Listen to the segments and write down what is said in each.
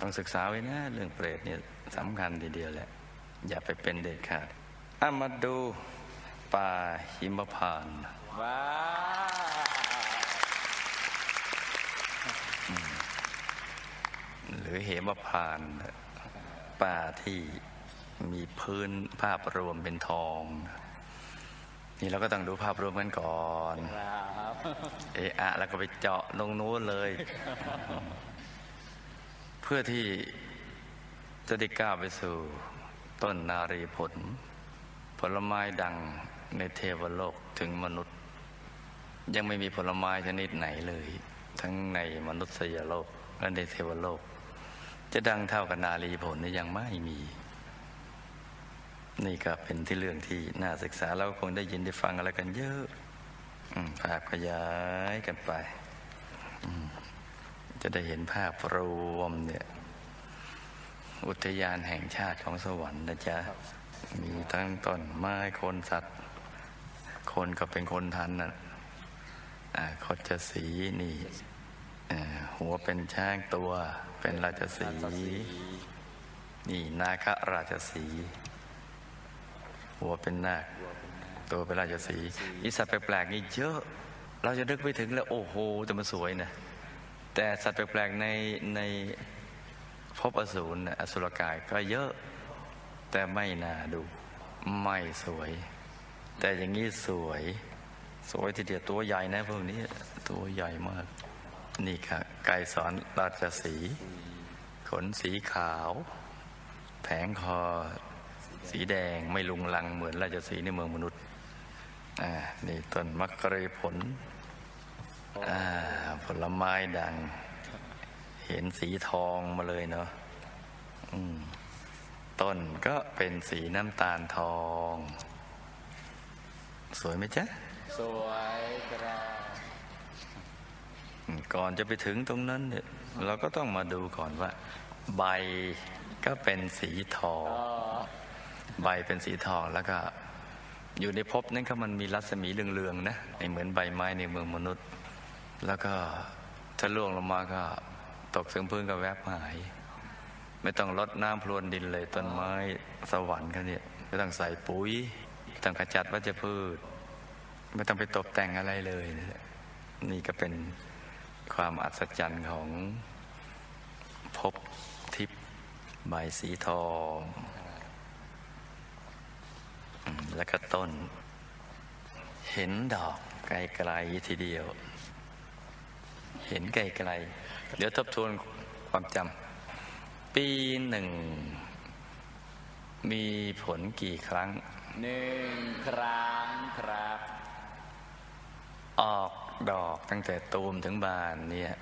ต้องศึกษาไว้นะเรื่องเปรตเนี่ยสำคัญทีเดียวแหละ อย่าไปเป็นเด็ดขาดอะมาดูป่าหิมพานต์ว้าวหรือเหมพานต์ป่าที่มีพื้นภาพรวมเป็นทอง นี่เราก็ต้องดูภาพรวมกันก่อนครับเอะอะแล้วก็ไปเจาะลงนู้นเลยเพื่อที่จะได้ก้าวไปสู่ต้นนารีผล ผลไม้ดังในเทวโลกถึงมนุษย์ ยังไม่มีผลไม้ชนิดไหนเลย ทั้งในมนุษยโลกและในเทวโลก จะดังเท่ากับนารีผลนี่ยังไม่มี นี่ก็เป็นที่เรื่องที่น่าศึกษาเราคงได้ยินได้ฟังอะไรกันเยอะอภาพขยายกันไปอืม จะได้เห็นภาพรวมเนี่ย อุทยานแห่งชาติของสวรรค์นะจ๊ะ มีทั้งต้นไม้คนสัตว์ คนก็เป็นคนทันนะอ่าคดจะสีนี่อ่าหัวเป็นช้างตัวเป็นราชสีห์นี่นาคราชสีห์หัวเป็นนาค ตัวเป็นราชสีห์อีสัตว์แปลกๆนี่เยอะ เราจะนึกไปถึงแล้ว โอ้โหแต่มันสวยนะ แต่สัตว์แปลกๆในในภพอสูรอสุรกายก็เยอะ แต่ไม่น่าดู ไม่สวย แต่อย่างนี้สวย สวยทีเดียวตัวใหญ่นะพวกนี้ ตัวใหญ่มาก นี่ค่ะไก่สอนราชสี ขนสีขาว แผงคอ สีแดงไม่ลุงลังเหมือนราชสีในเมืองมนุษย์อ่านี่ต้นมักกะเรผล อ่า ผลไม้ดัง เห็นสีทองมาเลยเนาะอืมต้นก็เป็นสีน้ำตาลทอง สวยไหมจ๊ะ สวยครับอืมก่อนจะไปถึงตรงนั้นเนี่ยเราก็ต้องมาดูก่อนว่า ใบก็เป็นสีทองก็ใบเป็นสีทองแล้วก็ อยู่ในภพนั้นก็มันมีรัศมีเรืองๆนะไม่เหมือนใบไม้ในเมืองมนุษย์ แล้วก็ถ้าล่วงลงมาก็ตกถึงพื้นก็แวบหาย ไม่ต้องรดน้ำพรวนดินเลยต้นไม้สวรรค์เขาเนี่ยไม่ต้องใส่ปุ๋ยไม่ต้องขจัดวัชพืช ไม่ต้องไปตกแต่งอะไรเลย นี่ก็เป็นความอัศจรรย์ของภพทิพย์ใบสีทองแล้วก็ต้น เห็นดอกไกลๆทีเดียว เห็นไกลๆ เดี๋ยวทบทวนความจำ ปีหนึ่ง มีผลกี่ครั้ง หนึ่งครั้งครับ ออกดอกตั้งแต่ตูมถึงบานเนี่ย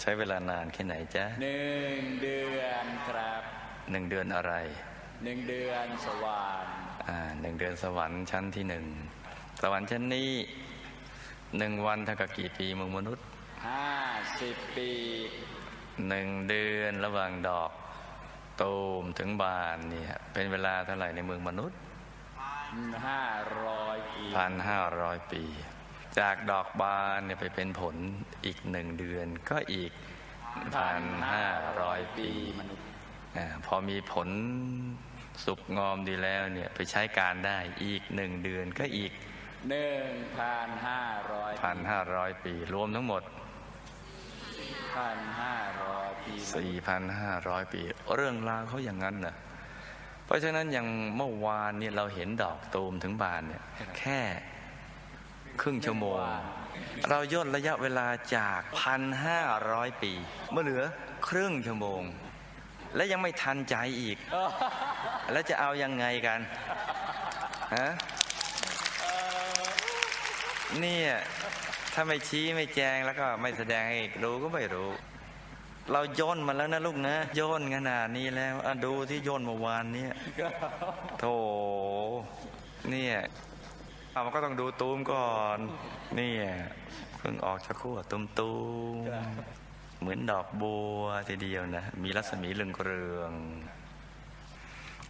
ใช้เวลานานแค่ไหนจ๊ะหนึ่งเดือนครับหนึ่งเดือนอะไรหนึ่งเดือนสว่างอ่าหนึ่งเดือนสวรรค์ชั้นที่หนึ่งสวรรค์ชั้นนี้หนึ่งวันเท่ากับกี่ปีเมืองมนุษย์ ห้าสิบปีหนึ่งเดือนระหว่างดอกตูมถึงบานเนี่ยเป็นเวลาเท่าไหร่ในเมืองมนุษย์ห้าร้อยปีพันห้าร้อยปี จากดอกบานเนี่ยไปเป็นผลอีกหนึ่งเดือนก็อีกพันห้าร้อยปีมนุษย์อาพอมีผลสุกงอมดีแล้วเนี่ยไปใช้การได้อีกหนึ่งเดือนก็อีกหนึ่งพันห้าร้อยพันห้าร้อยปีรวมทั้งหมด พันห้าร้อยปี4,500 ปี เรื่องราวเขาอย่างนั้นนะเพราะฉะนั้นอย่างเมื่อวานเนี่ยเราเห็นดอกตูมถึงบานเนี่ยแค่ครึ่งชั่วโมง เราย่นระยะเวลาจาก 1,500 ปี เมื่อเหลือครึ่งชั่วโมง และยังไม่ทันใจอีก แล้วจะเอายังไงกันฮะเนี่ย ถ้าไม่ชี้ไม่แจงแล้วก็ไม่แสดงให้รู้ก็ไม่รู้ เราย่นมาแล้วนะลูกนะย่นขนาดนี้แล้วอดูที่ย่นเมื่อวานเนี่ยโถเนี่ยเอามันก็ต้องดูตูมก่อนนี่เพิ่งออกจากขั้วตูมตูมเหมือนดอกบัวทีเดียวนะ มีรัศมีเรืองเรือง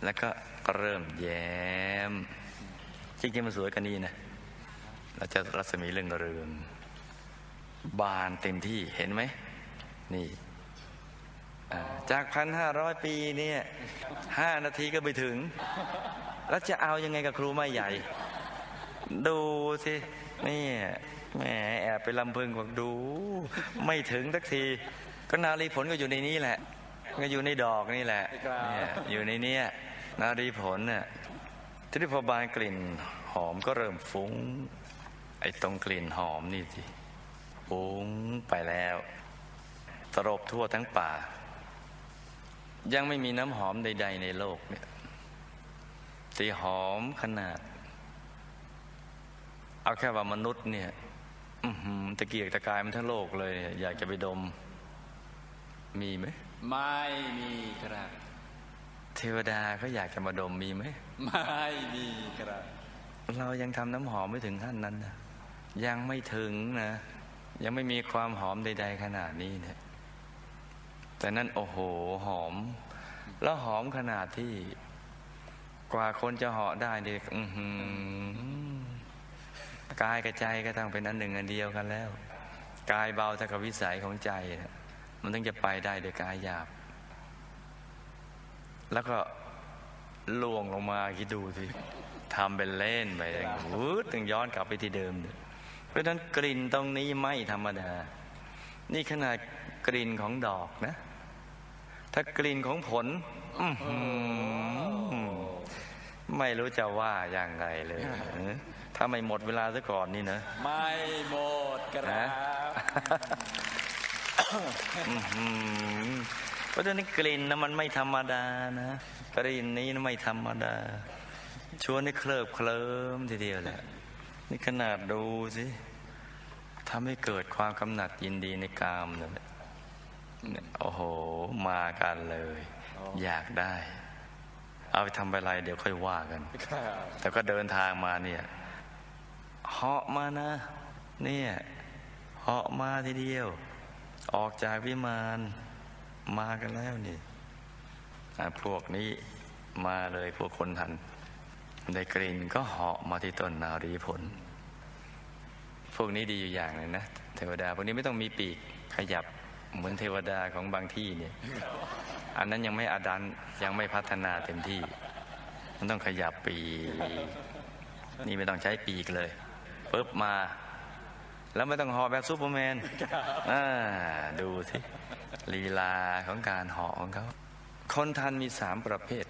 แล้วก็เริ่มแย้มจริงๆมันสวยกันนี้นะเราจะรัศมีเรืองเรือง บานเต็มที่เห็นไหม นี่จากพันห้าร้อยปีเนี่ยห้านาทีก็ไปถึง แล้วจะเอายังไงกับครูไม่ใหญ่ ดูสินี่แหมแอบไปลำพึงบอกดู ไม่ถึงสักที ก็นารีผลก็อยู่ในนี้แหละ ก็อยู่ในดอกนี่แหละเนี่ยอยู่ในเนี้ยนารีผลเนี่ยทีนี้พอบานกลิ่นหอมก็เริ่มฟุ้ง ไอ้ตรงกลิ่นหอมนี่สิ ฟุ้งไปแล้ว ตรบทั่วทั้งป่า ยังไม่มีน้ำหอมใด ๆ ในโลกเนี่ยที่หอมขนาด เอาแค่ว่ามนุษย์เนี่ยอือหือตะเกียกตะกายมันทั้งโลกเลยเนี่ยอยากจะไปดม มีไหม ไม่มีครับ เทวดาเขาอยากจะมาดมมีไหม ไม่มีครับ เรายังทำน้ำหอมไม่ถึงขั้นนั้นนะยังไม่ถึงนะ ยังไม่มีความหอมใด ๆ ขนาดนี้เนี่ยแต่นั่นโอ้โหหอม แล้วหอมขนาดที่กว่าคนจะเหาะได้เนี่ยอื้อหือกายกับใจก็ต้องเป็นอันหนึ่งอันเดียวกันแล้ว กายเบาแต่กับวิสัยของใจนะมันต้องจะไปได้โดยกายหยาบ แล้วก็ล่วงลงมาคิดดูสิทำเป็นเล่นไปวืดถึงย้อนกลับไปที่เดิมเนี่ย เพราะฉะนั้นกลิ่นตรงนี้ไม่ธรรมดา นี่ขนาดกลิ่นของดอกนะ ถ้ากลิ่นของผลอื้อหือไม่รู้จะว่าอย่างไรเลย ถ้าไม่หมดเวลาซะก่อนนี่นะ ไม่หมดครันะบอื้อหือเพราะฉะนั้นกลิ่นนะมันไม่ธรรมดานะกลิ่นนี้นะไม่ธรรมดา ชวนให้เคลิบเคลิ้มทีเดียวแหละ นี่ขนาดดูสิทำให้เกิดความกำหนัดยินดีในกามเนี่ยโอ้โห มากันเลย อยากได้ เอาไปทำอะไรเดี๋ยวค่อยว่ากัน แต่ก็เดินทางมาเนี่ยเหาะมานะ เนี่ยเหาะมาทีเดียว ออกจากวิมานมากันแล้วนี่พวกนี้มาเลยพวกคนทัน ได้กลิ่นก็เหาะมาที่ต้นนารีผล พวกนี้ดีอยู่อย่างหนึงนะเทวดาพวกนี้ไม่ต้องมีปีกขยับเหมือนเทวดาของบางที่เนี่ย อันนั้นยังไม่อาดันยังไม่พัฒนาเต็มที่ มันต้องขยับปีกนี่ไม่ต้องใช้ปีกเลยปุ๊บมา แล้วไม่ต้องหอแบบซูเปอร์แมนอ่าดูสิลีลาของการเหาะของเขาคนทันมีสามประเภท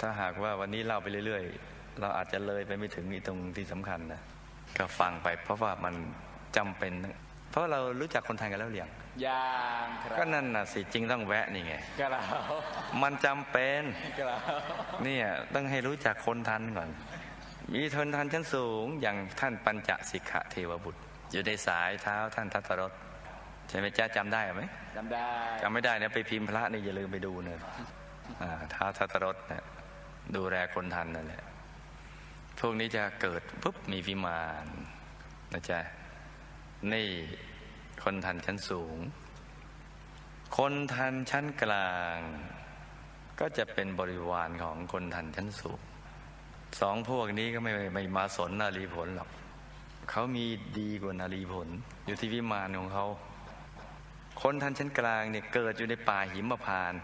ถ้าหากว่าวันนี้เล่าไปเรื่อย ๆ เราอาจจะเลยไปไม่ถึงอีตรงที่สำคัญนะ ก็ฟังไปเพราะว่ามันจำเป็นนะเพราะเรารู้จักคนทันกันแล้วหรือยังยางครับก็นั่นน่ะสิจริงต้องแวะนี่ไงกระเรามันจำเป็นกระเราเนี่ยต้องให้รู้จักคนทันก่อน มีทนทันชั้นสูงอย่างท่านปัญจสิกขะเทวบุตร อยู่ในสายเท้าท่านทัตตรสใช่ไหมจ้าจำได้ไหมจำได้จำไม่ได้เนี่ยไปพิมพ์พระนี่อย่าลืมไปดูเนอะอ่าเท้าทัตตรสนะดูแลคนทันนั่นแหละ พวกนี้จะเกิดปุ๊บมีวิมานนะจ๊ะนี่คนทันชั้นสูง คนทันชั้นกลาง ก็จะเป็นบริวารของคนทันชั้นสูงสองพวกนี้ก็ไม่ไม่ไม่มาสนนารีผลหรอกเขามีดีกว่านารีผล อยู่ที่วิมานของเขาคนทันชั้นกลางเนี่ยเกิดอยู่ในป่าหิมพานต์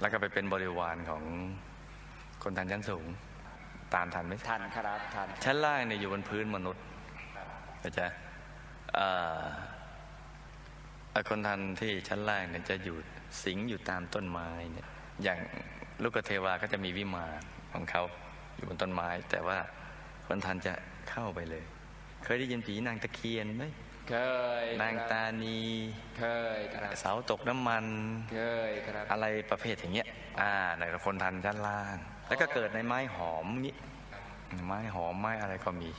แล้วก็ไปเป็นบริวารของคนทันชั้นสูง ตามทันไหมทันครับทันชั้นล่างเนี่ยอยู่บนพื้นมนุษย์เข้าใจเอ่อไอ้คนทันที่ชั้นล่างเนี่ยจะอยู่สิงอยู่ตามต้นไม้เนี่ยอย่างลูกเทวาก็จะมีวิมานของเขาอยู่บนต้นไม้ แต่ว่าคนทันจะเข้าไปเลย เคยได้ยินผีนางตะเคียนไหมเคยนางตานีเคยครับเสาตกน้ำมันเคยครับอะไรประเภทอย่างเงี้ยอ่าในคนทันชั้นล่าง แล้วก็เกิดในไม้หอมนี้ไม้หอมไม้อะไรก็มี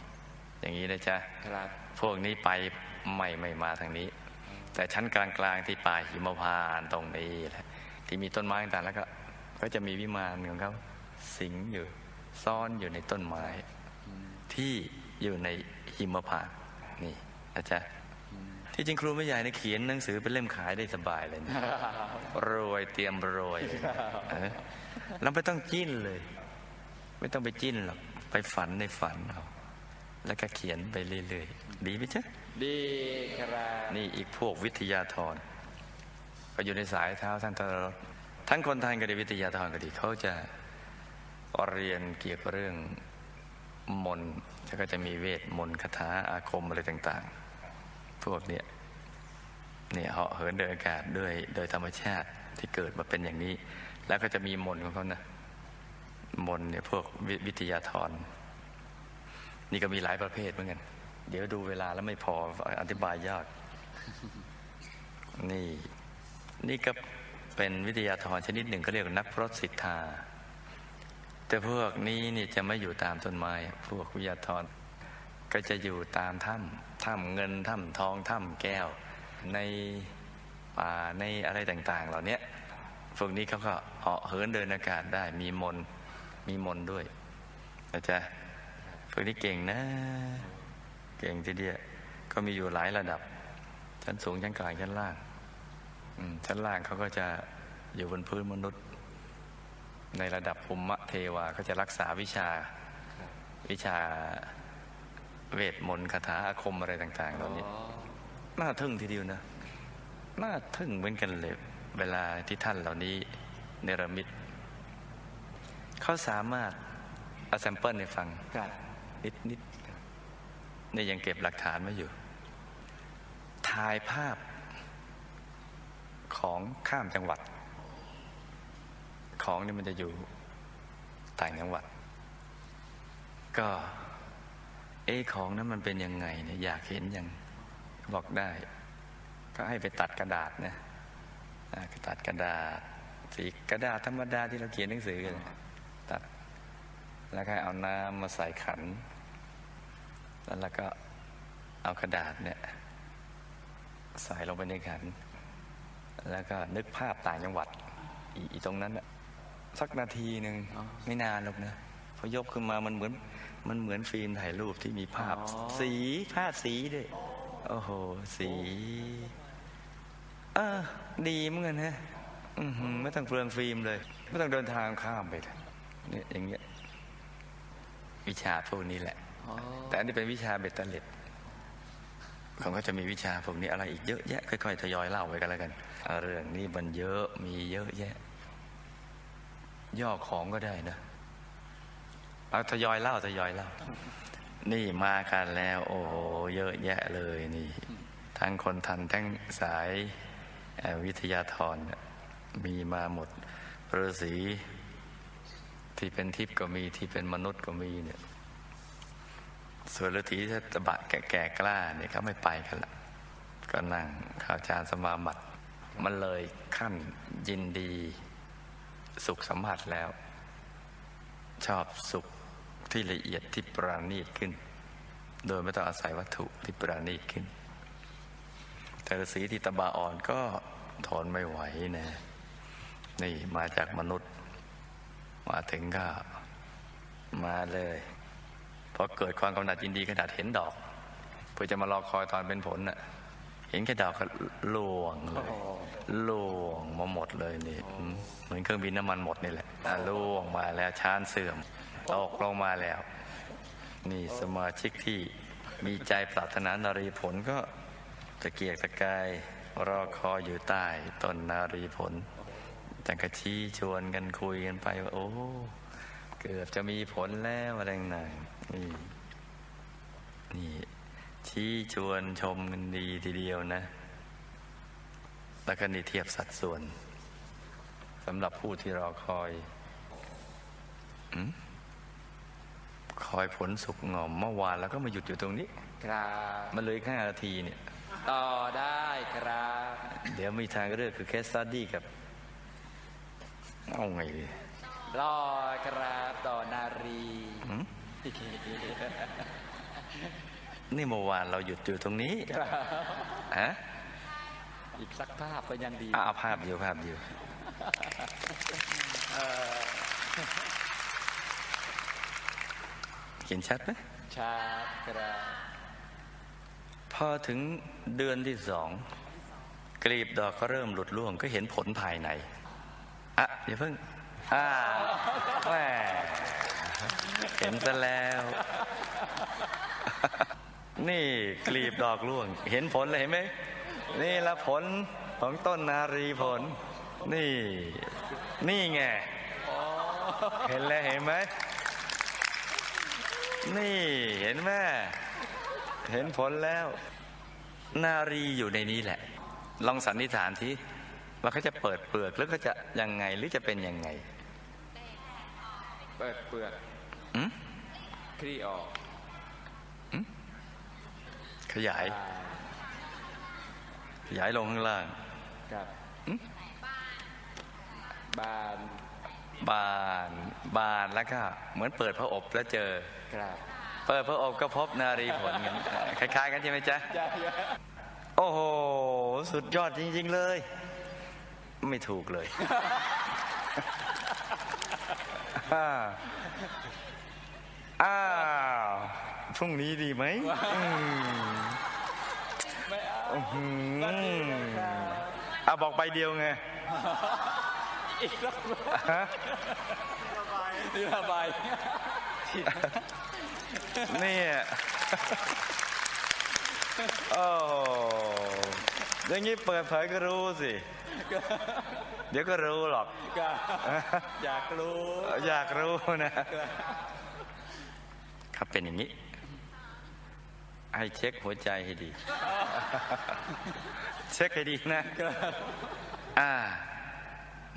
อย่างนี้นะจ๊ะครับพวกนี้ไปไม่ไม่มาทางนี้ แต่ชั้นกลางๆที่ป่าหิมพานต์ตรงนี้แหละที่มีต้นไม้ต่างๆแล้วก็ก็จะมีวิมานของเขาสิงอยู่ซ่อนอยู่ในต้นไม้ที่อยู่ในหิมพานต์นี่นะจ๊ะที่จริงครูไม่ใหญ่ในะเขียนหนังสือเป็นเล่มขายได้สบายเลยนะรวยเตรียมรวย เออเราไม่ต้องจิ้นเลย ไม่ต้องไปจิ้นหรอกไปฝันในฝันเอาแล้วก็เขียนไปเรื่อยๆดีไหมจ๊ะดีครับนี่อีกพวกวิทยาธรก็อยู่ในสายเท้าท่านทรรถทั้งคนไทยก็ดีวิทยาธรก็ดีเขาจะเรียนเกี่ยวกับเรื่องมนต์แล้วก็จะมีเวทมนต์คาถาอาคมอะไรต่าง ๆ พวกเนี้ยเนี่ยเหาะเหินเดินอากาศด้วยโดยธรรมชาติที่เกิดมาเป็นอย่างนี้ แล้วก็จะมีมนของเขานะมนเนี่ยพวกวิวิทยาธรนี่ก็มีหลายประเภทเหมือนกัน เดี๋ยวดูเวลาแล้วไม่พออธิบายยาก นี่ นี่ก็เป็นวิทยาธรชนิดหนึ่งก็เรียกนักพรตสิทธา แต่พวกนี้นี่จะไม่อยู่ตามต้นไม้ พวกวิทยาธรก็จะอยู่ตามถ้ำถ้ำเงินถ้ำทองถ้ำแก้ว ในป่าในอะไรต่าง ๆ เหล่านี้ พวกนี้เขาก็เหาะเหินเดินอากาศได้ มีมนมีมนด้วยนะจ๊ะพวกนี้เก่งนะ เก่งทีเดียวก็มีอยู่หลายระดับ ชั้นสูงชั้นกลางชั้นล่างชั้นล่างเขาก็จะอยู่บนพื้นมนุษย์ ในระดับภูมิเทวาก็จะรักษาวิชาวิชาเวทมนต์คาถาอาคมอะไรต่าง ๆ เหล่านี้น่าทึ่งทีเดียวนะน่าทึ่งเหมือนกันเลย เวลาที่ท่านเหล่านี้เนรมิตเขาสามารถเอาแซมเปิลให้ฟังครับนิดนิดนี่ยังเก็บหลักฐานไว้อยู่ ถ่ายภาพของข้ามจังหวัด ของนี่มันจะอยู่ต่างจังหวัด ก็เอะของนั้นมันเป็นยังไงเนี่ยอยากเห็นยังบอกได้ ก็ให้ไปตัดกระดาษนะ อ่าตัดกระดาษ สีกระดาษธรรมดาที่เราเขียนหนังสือกันน่ะตัด แล้วก็เอาน้ำมาใส่ขัน แล้วเราก็เอากระดาษเนี่ย ใส่ลงไปในขัน แล้วก็นึกภาพต่างจังหวัด อีอีตรงนั้นน่ะสักนาทีหนึ่งไม่นานหรอกนะพอยกขึ้นมามันเหมือน มันเหมือนฟิล์มถ่ายรูปที่มีภาพ สีภาพสีด้วย โอ้โห สี เออ ดีเหมือนกันนะอื้อหือไม่ต้องเปลืองฟิล์มเลย ไม่ต้องเดินทางข้ามไปเลยเนี่ยอย่างเงี้ยวิชาพวกนี้แหละอ๋อแต่อันนี้เป็นวิชาเบ็ดเตล็ดเขาก็จะมีวิชาพวกนี้อะไรอีกเยอะแยะค่อยๆทยอยเล่าไปกันแล้วกันเอาเรื่องนี้มันเยอะมีเยอะแยะ ย่อของก็ได้นะเอาทยอยเล่าทยอยเล่า นี่มากันแล้ว โอ้โหเยอะแยะเลยนี่ ทั้งคนทันทั้งสายเอ่อ วิทยาธรมีมาหมดฤาษีที่เป็นทิพย์ก็มีที่เป็นมนุษย์ก็มีเนี่ยส่วนฤาษีที่ตะบะแก่กล้าเนี่ยเขาไม่ไปกันละก็นั่งข่าวจานสมาบัติ มันเลยขั้นยินดีสุขสัมผัสแล้ว ชอบสุขที่ละเอียดที่ปราณีตขึ้น โดยไม่ต้องอาศัยวัตถุที่ปราณีตขึ้น แต่ฤาษีที่ตะบะอ่อนก็ทนไม่ไหวนะนี่มาจากมนุษย์ มาถึงก็มาเลยพอเกิดความกำหนัดยินดีขนาดเห็นดอก เพื่อจะมารอคอยตอนเป็นผลน่ะ เห็นแค่ดอกก็ล่วงเลยล่วงมาหมดเลยนี่เหมือนเครื่องบินน้ำมันหมดนี่แหละล่วงมาแล้วชานเสื่อมตกลงมาแล้ว นี่สมาชิกที่มีใจปรารถนานารีผลก็ ตะเกียกตะกายรอคอยอยู่ใต้ต้นนารีผลจังกะชี้ชวนกันคุยกันไปว่าโอ้ เกือบจะมีผลแล้วอะไรต่างๆนี่นี่ชี้ชวนชมกันดีทีเดียวนะ แล้วก็นี่เทียบสัดส่วนสำหรับผู้ที่รอคอยอมคอยผลสุกงอมเมื่อวานแล้วก็มาหยุดอยู่ตรงนี้ ครับ มันเลยห้านาทีเนี่ย ต่อได้ครับ เดี๋ยวมีทางเลือกคือแคสตัดดี้กับเอาไงดีรอครับต่อนารีหืมนี่เมื่อวานเราหยุดอยู่ตรงนี้ครับฮะอีกสักภาพก็ยังดีอะเอาภาพเดียวภาพเดียวเขียนชัดไหมชาติครับ พอถึงเดือนที่สองกลีบดอกก็เริ่มหลุดร่วงก็เห็นผลภายในอะอย่าเพิ่งอ่าแหมเห็นซะแล้ว นี่กลีบดอกร่วง เห็นผลเลยเห็นไหมนี่ละผลของต้นนารีผล นี่ นี่ไงเห็นแล้วเห็นไหมนี่เห็นไหม เห็นผลแล้ว นารีอยู่ในนี้แหละ ลองสันนิษฐานทีว่าเขาจะเปิดเปลือกหรือเขาจะยังไงหรือจะเป็นยังไง เปิดเปลือกอืมคลี่ออกขยาย ขยายลงข้างล่างครับอืมบานบานบานแล้วก็เหมือนเปิดพระอบแล้วเจอครับ เปิดพระอบก็พบนารีผลกันคล้ายๆ กันใช่ไหมจ๊ะจ้าโอ้โห สุดยอดจริง ๆเลย ไม่ถูกเลยอ้าวอ้าวพรุ่งนี้ดีไหมอืมไม่เอาอื้อหือวันนี้นะครับอะบอกใบเดียวไง อีกรอบฮะนี่ระบายเนี่ยโอ้โหอย่างนี้เปิดเผยก็รู้สิ เดี๋ยวก็รู้หรอกก็อยากรู้ อยากรู้นะ ครับเป็นอย่างนี้ ให้เช็คหัวใจให้ดี เช็คให้ดีนะ อ่า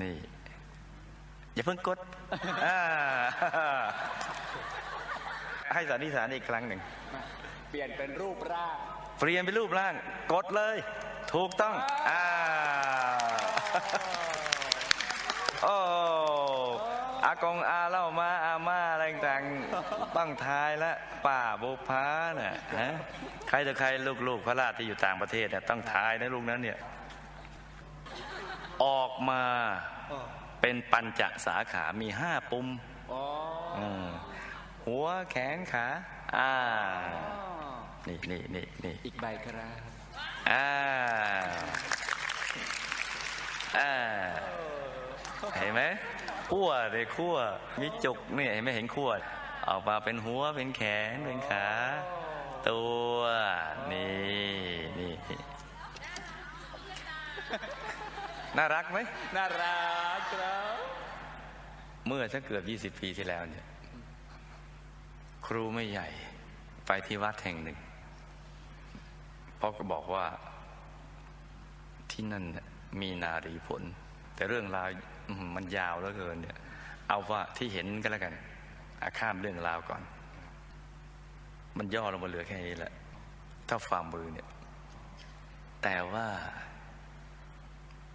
นี่ อย่าเพิ่งกด อ่า ให้สันนิษฐานอีกครั้งหนึ่ง เปลี่ยนเป็นรูปร่าง เปลี่ยนเป็นรูปร่าง กดเลย ถูกต้อง อ่า โอ้อากงอาเล่ามาอาม่าอะไรต่างๆต้องทายละป่าบุพาน่ะฮะใครต่อใครลูกๆ พระราชที่อยู่ต่างประเทศเนี่ยต้องทายนะลูกนั้นเนี่ย ออกมาเป็นปัญจสาขา มีห้าปุ่มอ๋ออืม หัวแขนขา อ่า นี่นี่นี่นี่อีกใบครับ อ่า อ่า เห็นไหมขั้วเลยขั้วมีจุกเนี่ยเห็นไหมเห็นขั้วออกมาเป็นหัวเป็นแขนเป็นขา ตัวนี่นี่น่ารักไหมน่ารักครับ เมื่อสักเกือบ 20 ปีที่แล้วเนี่ย ครูไม่ใหญ่ไปที่วัดแห่งหนึ่งพ่อก็บอกว่าที่นั่นมีนารีผล แต่เรื่องราวมันยาวเหลือเกินเนี่ย เอาว่าที่เห็นก็แล้วกันอาข้ามเรื่องราวก่อน มันย่อลงมาเหลือแค่นี้แหละถ้าฝ่ามือเนี่ย แต่ว่า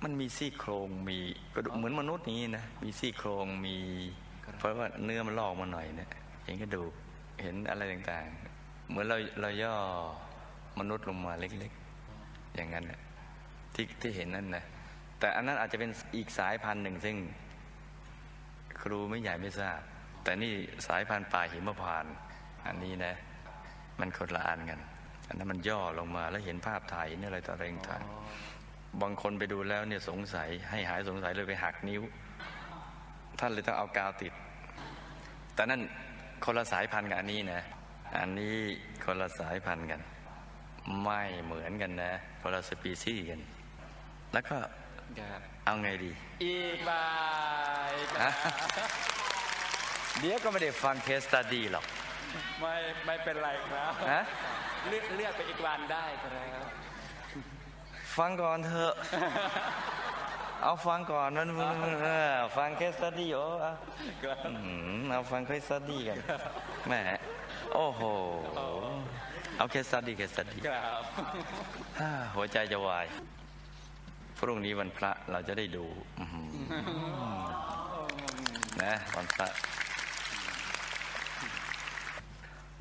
มันมีซี่โครงมีกระดูกเหมือนมนุษย์นี้นะ มีซี่โครงมี เพราะว่าเนื้อมันลอกมาหน่อยเนี่ยเห็นกระดูก เห็นอะไรต่างๆ เหมือนเราเราย่อมนุษย์ลงมาเล็กๆ อย่างนั้นน่ะที่ที่เห็นนั่นนะแต่อันนั้นอาจจะเป็นอีกสายพันธุ์หนึ่งซึ่ง ครูไม่ใหญ่ไม่ทราบ แต่นี่สายพันธุ์ป่าหิมพานต์อันนี้นะ มันคนละอันกัน อันนั้นมันย่อลงมาแล้วเห็นภาพถ่ายเห็นอะไรต่ออะไรต่างบางคนไปดูแล้วเนี่ยสงสัยให้หายสงสัยเลยไปหักนิ้ว ท่านเลยต้องเอากาวติด แต่นั่น คนละสายพันธุ์กับอันนี้นะ อันนี้คนละสายพันธุ์กัน ไม่เหมือนกันนะคนละสปีชีส์กัน แล้วก็ครับเอาไงดี อีกใบคฮะรับเดี๋ยวก็ไม่ได้ฟังเคสตัดดี้หรอก ไม่ไม่เป็นไรครับฮะเลือกเลือกไปอีกวันได้ครับ ฟังก่อนเถอะ เอาฟังก่อนนั้นเออฟังเคสตัดดี้โอ้เอาครับอืมเอาฟังเคสตัดดี้กันแหมโอ้โห เอาเคสตัดดี้เคสตัดดี้ครับฮ่าหัวใจจะวาย พรุ่งนี้วันพระเราจะได้ดูอื้อหือนะวันพระ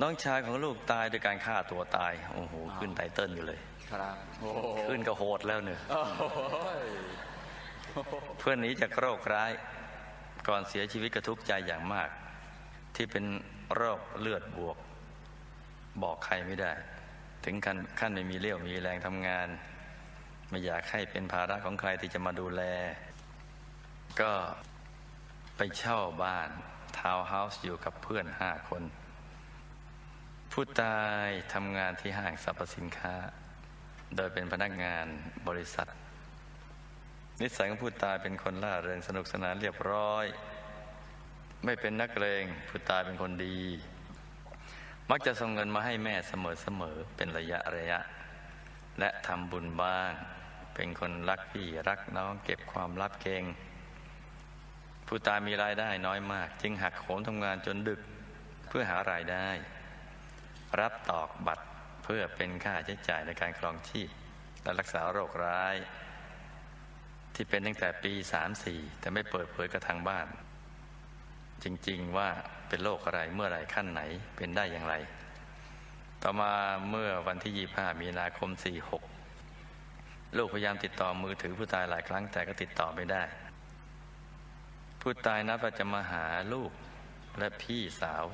น้องชายของลูกตายโดยการฆ่าตัวตาย โอ้โห ขึ้นไตเติ้ลอยู่เลย ครับโอ้โหขึ้นก็โหดแล้วเนี่ยโอ้โห เพื่อนหนีจากโรคร้าย ก่อนเสียชีวิตกระทุกใจอย่างมาก ที่เป็นโรคเลือดบวก บอกใครไม่ได้ ถึงขั้นขั้นไม่มีเรี่ยวมีแรงทำงาน ไม่อยากให้เป็นภาระของใครที่จะมาดูแล ก็ไปเช่าบ้านทาวน์เฮาส์อยู่กับเพื่อนห้าคน ผู้ตายทำงานที่ห้างสรรพสินค้า โดยเป็นพนักงานบริษัท นิสัยของผู้ตายเป็นคนล่าเริงสนุกสนานเรียบร้อย ไม่เป็นนักเลงผู้ตายเป็นคนดี มักจะส่งเงินมาให้แม่เสมอๆเป็นระยะระยะ และทำบุญบ้าง เป็นคนรักพี่รักน้องเก็บความลับเก่งผู้ตายมีรายได้น้อยมาก จึงหักโหมทำงานจนดึกเพื่อหารายได้ รับตอกบัตรเพื่อเป็นค่าใช้จ่ายในการครองชีพและรักษาโรคร้าย ที่เป็นตั้งแต่ปี34แต่ไม่เปิดเผยกับทางบ้าน จริงๆว่าเป็นโรคอะไรเมื่อไรขั้นไหนเป็นได้อย่างไร ต่อมาเมื่อวันที่25มีนาคม46ลูกพยายามติดต่อมือถือผู้ตายหลายครั้งแต่ก็ติดต่อไม่ได้ ผู้ตายนัดว่าจะมาหาลูกและพี่สาว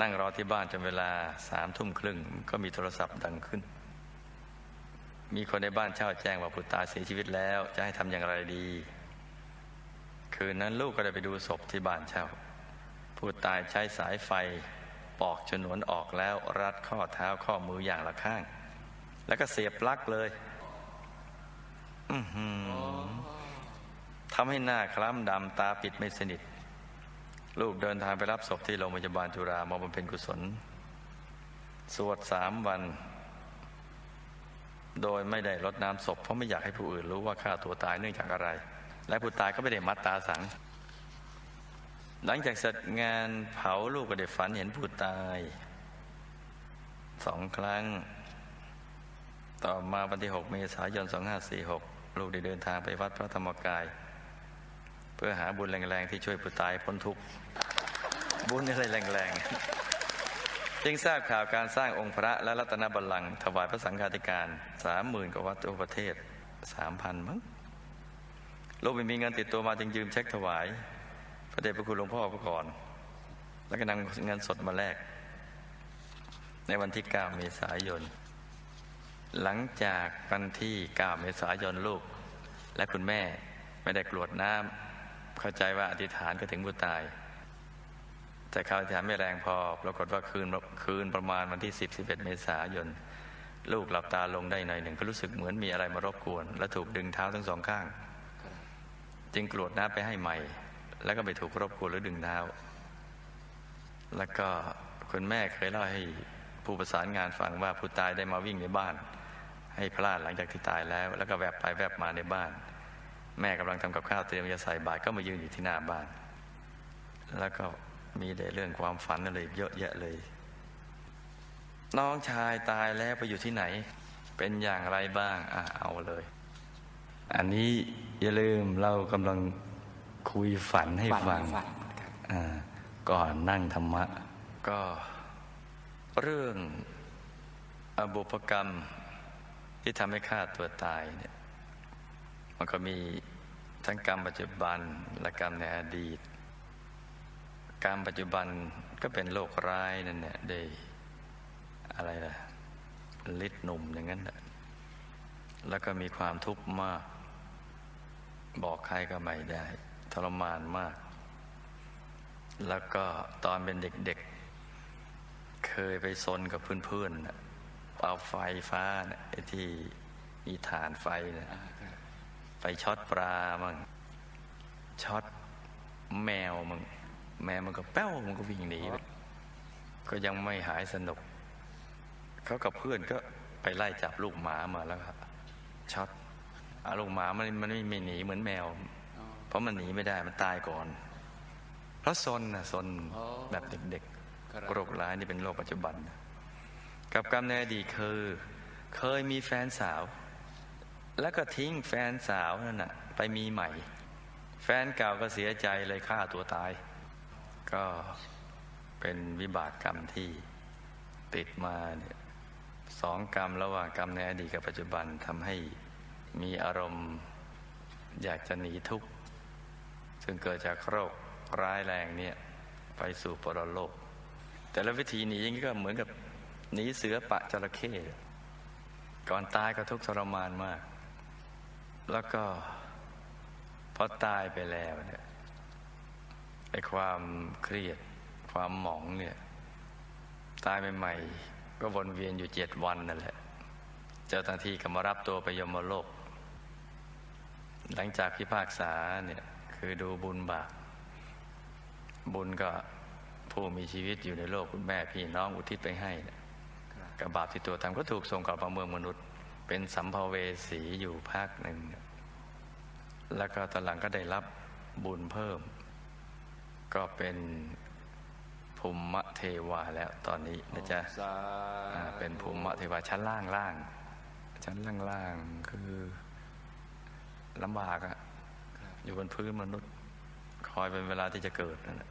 นั่งรอที่บ้านจนเวลาสามทุ่มครึ่งก็มีโทรศัพท์ดังขึ้น มีคนในบ้านเช่าแจ้งว่าผู้ตายเสียชีวิตแล้ว จะให้ทำอย่างไรดี คืนนั้นลูกก็ได้ไปดูศพที่บ้านเช่า ผู้ตายใช้สายไฟ ปอกฉนวนออกแล้วรัดข้อเท้าข้อมืออย่างละข้าง แล้วก็เสียบปลั๊กเลยอือหือทำให้หน้าคล้ำดำตาปิดไม่สนิท ลูกเดินทางไปรับศพที่โรงพยาบาลจุฬามาบำเพ็ญกุศล สวดสามวัน โดยไม่ได้รดน้ำศพเพราะไม่อยากให้ผู้อื่นรู้ว่าฆ่าตัวตายเนื่องจากอะไร และผู้ตายก็ไม่ได้มัดตาสัง หลังจากเสร็จงานเผาลูกก็ได้ฝันเห็นผู้ตายสองครั้ง ต่อมาวันที่6เมษายน 2546 ลูกได้เดินทางไปวัดพระธรรมกาย เพื่อหาบุญแรงๆที่ช่วยผู้ตายพ้นทุกข์บุญอะไรแรงๆ จึงทราบข่าวการสร้างองค์พระและรัตนบัลลังก์ถวายพระสังฆาธิการสามหมื่นกว่าวัดทั่วประเทศสามพันมั้งลูกไม่มีเงินติดตัวมาจึงยืมเช็คถวาย พระเดชพระคุณหลวงพ่อพระก่อน แล้วก็นำเงินสดมาแลกในวันที่ 9 เมษายน หลังจากวันที่ 9 เมษายนลูก และคุณแม่ไม่ได้กรวดน้ำเข้าใจว่าอธิษฐานก็ถึงผู้ตาย แต่ข่าวอธิษฐาไม่แรงพอ ปรากฏว่าคืนคืนประมาณวันที่ 10 11 เมษายน ลูกหลับตาลงได้หน่อยหนึ่ง ก็รู้สึกเหมือนมีอะไรมารบกวน และถูกดึงเท้าทั้งสองข้าง จึงกรวดน้ำไปให้ใหม่ แล้วก็ไปถูกรบกวนหรือดึงเท้า แล้วก็คุณแม่เคยเล่าให้ผู้ประสานงานฟังว่าผู้ตายได้มาวิ่งในบ้าน ให้พลาดหลังจากที่ตายแล้ว แล้วก็แวบไปแวบมาในบ้าน แม่กำลังทำกับข้าวเตรียมจะใส่บาตรก็มายืนอยู่ที่หน้าบ้าน แล้วก็ มีแต่เรื่องความฝันอะไรเยอะแยะเลย น้องชายตายแล้วไปอยู่ที่ไหน เป็นอย่างไรบ้าง อะเอาเลย อันนี้อย่าลืมเรากำลังคุยฝันให้ฟังฝันครับอ่าก่อนนั่งธรรมะ ก็เรื่องอบุพกรรมที่ทำให้ฆ่าตัวตายเนี่ย มันก็มีทั้งกรรมปัจจุบันและกรรมในอดีต กรรปัจจุบันก็เป็นโรคร้ายนั่นแหละได้อะไรล่ะฤทธิ์หนุ่มอย่างนั้นน่ะแล้วก็มีความทุกข์มาก บอกใครก็ไม่ได้ ทรมานมาก แล้วก็ตอนเป็นเด็กๆ เคยไปซนกับเพื่อนๆเอาไฟฟ้านะไอ้ที่มีฐานไฟนะไปช็อตปลามั่งช็อตแมวมั่ง แมวมันก็แป้วมันก็วิ่งหนีไปก็ยังไม่หายสนุก เขากับเพื่อนก็ไปไล่จับลูกหมามาแล้วครับช็อตอาลูกหมามันมันไม่ไม่หนีเหมือนแมวอ๋อเพราะมันหนีไม่ได้มันตายก่อน เพราะซนนะซนอ๋อแบบเด็กครับๆโรคร้ายนี่เป็นโรคปัจจุบัน กับกรรมในอดีตคือ เคยมีแฟนสาว แล้วก็ทิ้งแฟนสาวนั่นน่ะ ไปมีใหม่ แฟนเก่าก็เสียใจเลยฆ่าตัวตาย ก็เป็นวิบากกรรมที่ติดมาเนี่ยสองกรรมระหว่างกรรมในอดีตกับปัจจุบันทำให้มีอารมณ์อยากจะหนีทุกข์ ซึ่งเกิดจากโรคร้ายแรงเนี่ยไปสู่ปรโลก แต่ละวิธีหนีอย่างนี้ก็เหมือนกับหนีเสือปะจระเข้ก่อนตายก็ทุกข์ทรมานมาก แล้วก็พอตายไปแล้วเนี่ย ไอ้ความเครียด ความหมองเนี่ย ตายใหม่ๆก็วนเวียนอยู่เจ็ดวันนั่นแหละ เจ้าหน้าที่ก็มารับตัวไปยมโลก หลังจากพิพากษาเนี่ยคือดูบุญบาปบุญก็ผู้มีชีวิตอยู่ในโลกคุณแม่พี่น้องอุทิศไปให้กับบาปที่ตัวทำก็ถูกส่งกลับมาเมืองมนุษย์ เป็นสัมภเวสีอยู่ภาคหนึ่ง แล้วก็ตอนหลังก็ได้รับบุญเพิ่ม ก็เป็นภูมิเทวาแล้วตอนนี้นะจ๊ะสาอ่าเป็นภูมิเทวาชั้นล่างล่าง ชั้นล่างล่างคือลำบากอะอยู่บนพื้นมนุษย์ คอยเป็นเวลาที่จะเกิดนั่นแหละ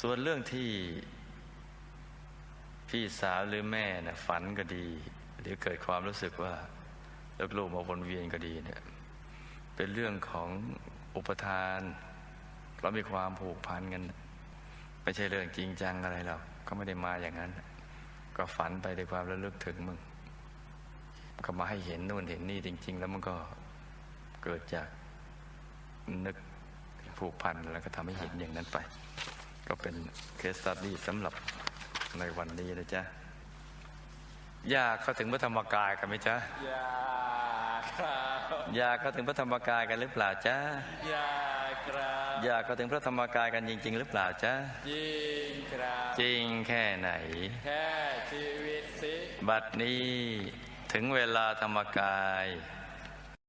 ส่วนเรื่องที่ พี่สาวหรือแม่นะฝันก็ดี หรือเกิดความรู้สึกว่าลูกๆมาวนเวียนก็ดีเนี่ยเป็นเรื่องของอุปทาน เรามีความผูกพันกันไม่ใช่เรื่องจริงจังอะไรหรอกก็ไม่ได้มาอย่างนั้น ก็ฝันไปด้วยความระลึกถึงมึง ก็มาให้เห็นนู่นเห็นนี่จริง ๆ แล้วมันก็เกิดจากนึกผูกพันแล้วก็ทำให้เห็นอย่างนั้นไป ก็เป็นเคสตัดดี้สำหรับในวันนี้นะจ๊ะ อยากเข้าถึงพระธรรมกายกันไหมจ๊ะ อยากครับ อยากเข้าถึงพระธรรมกายกันหรือเปล่าจ๊ะ อยาก ครับอยากเข้าถึงพระธรรมกายกันจริง ๆ หรือเปล่าจ๊ะจริงครับจริงแค่ไหน แค่ชีวิตสิบัดนี้ถึงเวลาธรรมกาย